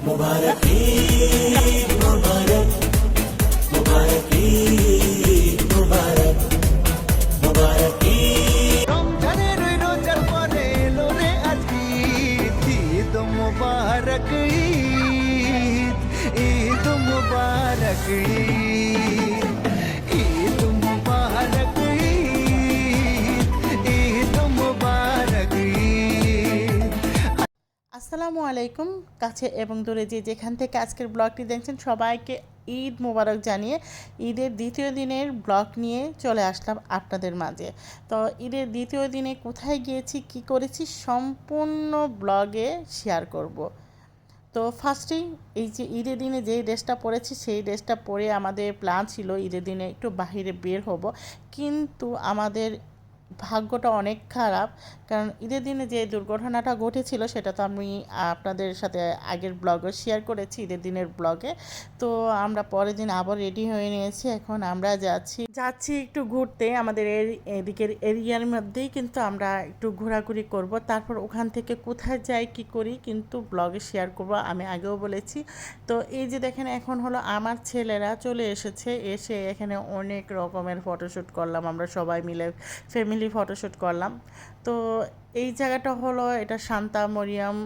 मुबारक আসসালামু আলাইকুম, কাছে এবং দূরে যে যেখান থেকে আজকের ব্লগটি দেখছেন সবাইকে ঈদ মোবারক জানিয়ে ঈদের দ্বিতীয় দিনের ব্লগ নিয়ে চলে আসলাম আপনাদের মাঝে তো ঈদের দ্বিতীয় দিনে কোথায় গিয়েছি, কি করেছি সম্পূর্ণ ব্লগে শেয়ার করব। তো ফার্স্টেই এই যে ঈদের দিনে যেই ড্রেসটা পরেছি, সেই ড্রেসটা পরে আমাদের প্ল্যান ছিল ঈদের দিনে একটু বাহিরে বের হব কিন্তু আমাদের ভাগ্যটা অনেক খারাপ। কারণ ঈদের দিনে যে দুর্ঘটনাটা ঘটেছিল, সেটা তো আমি আপনাদের সাথে আগের ব্লগে শেয়ার করেছি, ঈদের দিনের ব্লগে। তো আমরা পরের দিন আবার রেডি হয়ে নিয়েছি, এখন আমরা যাচ্ছি। যাচ্ছি একটু ঘুরতে, আমাদের এদিকের এরিয়ার মধ্যেই, কিন্তু আমরা একটু ঘোরাঘুরি করব। তারপর ওখান থেকে কোথায় যাই, কি করি, কিন্তু ব্লগে শেয়ার করব, আমি আগেও বলেছি। তো এই যে দেখেন, এখন হলো আমার ছেলেরা চলে এসেছে, এসে এখানে অনেক রকমের ফটোশ্যুট করলাম, আমরা সবাই মিলে ফ্যামিলি ফটোশ্যুট করলাম। তো এই জায়গাটা হলো, এটা শান্তা মরিয়াম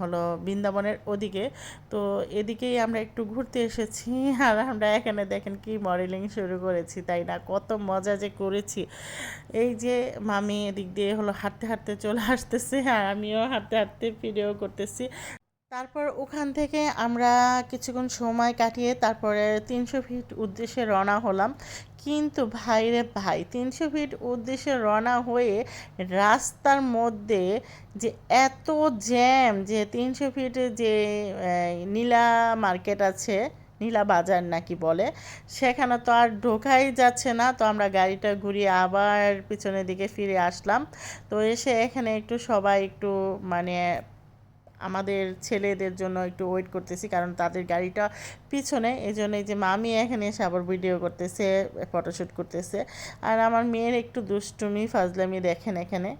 হলো বৃন্দাবনের ওদিকে। তো এদিকেই আমরা একটু ঘুরতে এসেছি, আর আমরা এখানে দেখেন কি মডেলিং শুরু করেছি, তাই না? কত মজা যে করেছি। এই যে মামি এদিক দিয়ে হলো হাঁটতে হাঁটতে চলে আসতেছে, আর আমিও হাঁটতে হাঁটতে ভিডিও করতেছি। তারপর ওখান থেকে আমরা কিছুক্ষণ সময় কাটিয়ে তারপরে তিনশো ফিট উদ্দেশ্যে রওনা হলাম। কিন্তু ভাইরে ভাই, তিনশো ফিট উদ্দেশ্যে রওনা হয়ে রাস্তার মধ্যে যে এত জ্যাম যে তিনশো ফিটে যে নীলা মার্কেট আছে, নীলা বাজার নাকি বলে, সেখানে তো আর ঢোকাই যাচ্ছে না। তো আমরা গাড়িটা ঘুরিয়ে আবার পিছনের দিকে ফিরে আসলাম। তো এসে এখানে একটু সবাই একটু মানে আমাদের ছেলেদের জন্য একটু ওয়েট করতেছি, কারণ তাদের গাড়িটা পিছনে এই জন্য যে মামি এখানে এসে আবার ভিডিও করতেছে ফটোশ্যুট করতেছে। আর আমার মেয়ের একটু দুষ্টুমি, ফাজলামি দেখেন এখানে।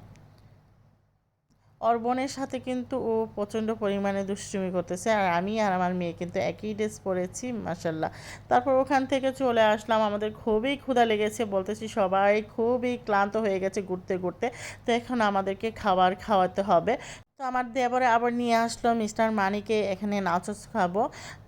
ওর বোনের সাথে কিন্তু ও প্রচণ্ড পরিমাণে দুষ্টুমি করতেছে, আর আমি আর আমার মেয়ে কিন্তু একই ড্রেস পরেছি মাসাল্লাহ তারপর ওখান থেকে চলে আসলাম, আমাদের খুবই ক্ষুধা লেগেছে, বলতেছি সবাই খুবই ক্লান্ত হয়ে গেছে ঘুরতে ঘুরতে। তো এখন আমাদেরকে খাবার খাওয়াতে হবে। তো আমার দেবরে আবার নিয়ে আসলো মিস্টার মানিকে, এখানে নাচস খাব।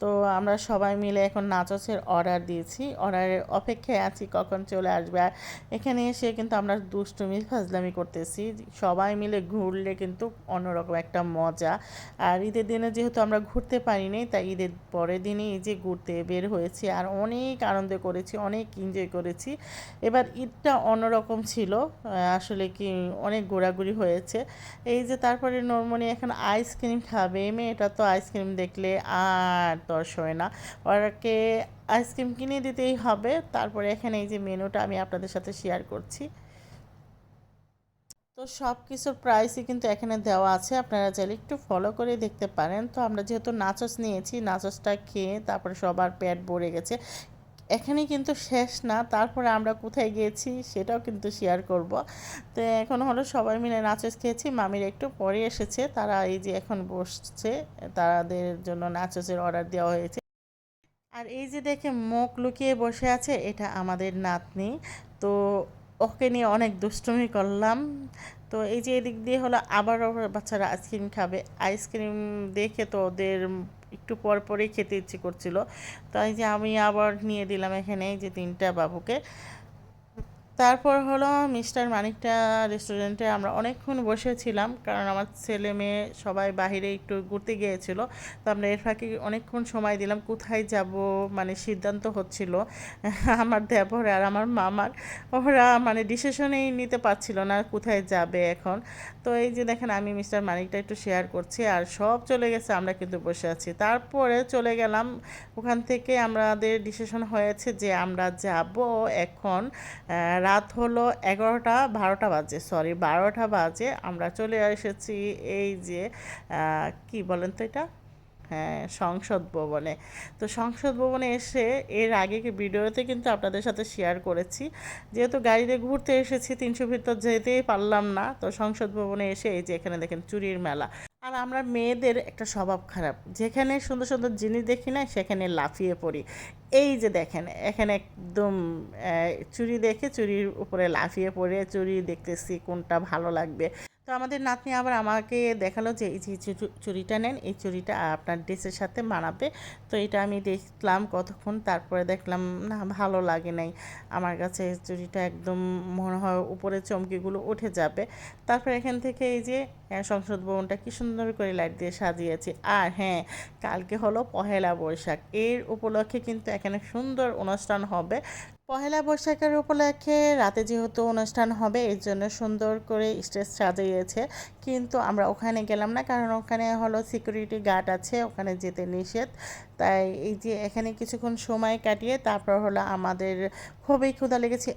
তো আমরা সবাই মিলে এখন নাচসের অর্ডার দিয়েছি। অর্ডারের অপেক্ষায় আছি কখন চলে আসবে। আর এখানে এসে কিন্তু আমরা দুষ্টুমি, ফাজলামি করতেছি। সবাই মিলে ঘুরলে কিন্তু অন্যরকম একটা মজা। আর ঈদের দিনে যেহেতু আমরা ঘুরতে পারিনি, তাই ঈদের পরের দিনই এই যে ঘুরতে বের হয়েছি আর অনেক আনন্দ করেছি, অনেক এনজয় করেছি। এবার ঈদটা অন্যরকম ছিল। আসলে কি অনেক ঘোরাঘুরি হয়েছে। এই যে তারপরে নর্মনি এখন আইসক্রিম খাবে। মেয়েটা তো আইসক্রিম দেখলে আর তর সয় না। ওরাকে আইসক্রিম কিনে দিতেই হবে। তারপরে এখানে এই যে মেনুটা আমি আপনাদের সাথে শেয়ার করছি। তো সব কিছুর প্রাইসই কিন্তু এখানে দেওয়া আছে। আপনারা চাইলে একটু ফলো করে দেখতে পারেন। তো আমরা যেহেতু নাচস নিয়েছি নাচসটা খেয়ে তারপরে সবার পেট ভরে গেছে। এখানেই কিন্তু শেষ না, তারপরে আমরা কোথায় গিয়েছি সেটাও কিন্তু শেয়ার করব। তো এখন হলো সবাই মিলে নাচস খেয়েছি, মামির একটু পরে এসেছে, তারা এই যে এখন বসছে, তাদের জন্য নাচসের অর্ডার দেওয়া হয়েছে। আর এই যে দেখে মুখ লুকিয়ে বসে আছে, এটা আমাদের নাতনি। তো ওকে নিয়ে অনেক দুষ্টুমি করলাম। তো এই যে এদিক দিয়ে হলো আবারও বাচ্চারা আইসক্রিম খাবে। আইসক্রিম দেখে তো ওদের একটু পর পরেই খেতে ইচ্ছে করছিল। তাই যে আমি আবার নিয়ে দিলাম এখানে যে তিনটা বাবুকে। তারপর হলো মিস্টার মানিকটা রেস্টুরেন্টে আমরা অনেকক্ষণ বসেছিলাম, কারণ আমার ছেলে মেয়ে সবাই বাইরে একটু ঘুরতে গিয়েছিল। তো আমরা এর ফাঁকে অনেকক্ষণ সময় দিলাম, কোথায় যাব মানে সিদ্ধান্ত হচ্ছিল আমার দেবর আর আমার মামার। ওরা মানে ডিসিশনেই নিতে পারছিল না কোথায় যাবে এখন। তো এই যে দেখেন, আমি মিস্টার মানিকটা একটু শেয়ার করছি আর সব চলে গেছে, আমরা কিন্তু বসে আছি। তারপরে চলে গেলাম, ওখান থেকে আমাদের ডিসিশন হয়েছে যে আমরা যাব এখন রাত হলো এগারোটা, বারোটা বাজে সরি বারোটা বাজে। আমরা চলে এসেছি এই যে কি বলেন তো এটা? হ্যাঁ সংসদ ভবনে। তো সংসদ ভবনে এসে এর আগে ভিডিওতে কিন্তু আপনাদের সাথে শেয়ার করেছি। যেহেতু গাড়িতে ঘুরতে এসেছি, তিনশো ভিতর যেতেই পারলাম না, তো সংসদ ভবনে এসে এই যে এখানে দেখেন চুরির মেলা। আর আমরা মেয়েদের একটা স্বভাব খারাপ। যেখানে সুন্দর সুন্দর জিনিস দেখি না, সেখানে লাফিয়ে পড়ি। এই যে দেখেন, এখানে একদম চুরি দেখে চুরির উপরে লাফিয়ে পড়ে চুরি দেখতেছি কোনটা ভালো লাগবে। তো আমাদের নাতনি আবার আমাকে দেখাল যে এই যে চু- চুড়িটা নেন, এই চুড়িটা আপনার ড্রেসের সাথে মানাবে। তো এটা আমি দেখলাম কতক্ষণ, তারপরে দেখলাম, না, ভালো লাগে নাই। আমার কাছে চুড়িটা একদম মনে হয় উপরে চমকিগুলো উঠে যাবে। তারপর এখান থেকে এই যে সংসদ ভবনটা কি সুন্দর করে লাইট দিয়ে সাজিয়েছি। আর হ্যাঁ কালকে হলো পহেলা বৈশাখ। এর উপলক্ষে কিন্তু এখানে সুন্দর অনুষ্ঠান হবে। পহেলা বৈশাখের উপলক্ষে রাতে যেহেতু অনুষ্ঠান হবে, এর জন্য সুন্দর করে স্টেজ সাজিয়েছে। কিন্তু আমরা ওখানে গেলাম না, কারণ ওখানে হলো সিকিউরিটি গার্ড আছে, ওখানে যেতে নিষেধ। তাই এই যে এখানে কিছুক্ষণ সময় কাটিয়ে তারপর হলো আমাদের খুবই ক্ষুধা লেগেছে।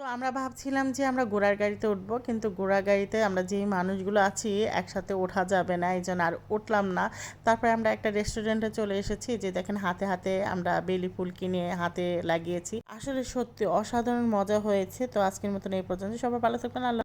তো আমরা ভাবছিলাম যে আমরা ঘোড়ার গাড়িতে উঠবো, কিন্তু ঘোড়ার গাড়িতে আমরা যেই মানুষগুলো আছি একসাথে ওঠা যাবে না, এই জন্য আর উঠলাম না। তারপরে আমরা একটা রেস্টুরেন্টে চলে এসেছি যে দেখেন হাতে হাতে আমরা বেলি ফুল কিনে হাতে লাগিয়েছি। আসলে সত্যি অসাধারণ মজা হয়েছে, তো আজকের মতন এই পর্যন্ত। সবাই ভালো থাকবেন, আল্লাহ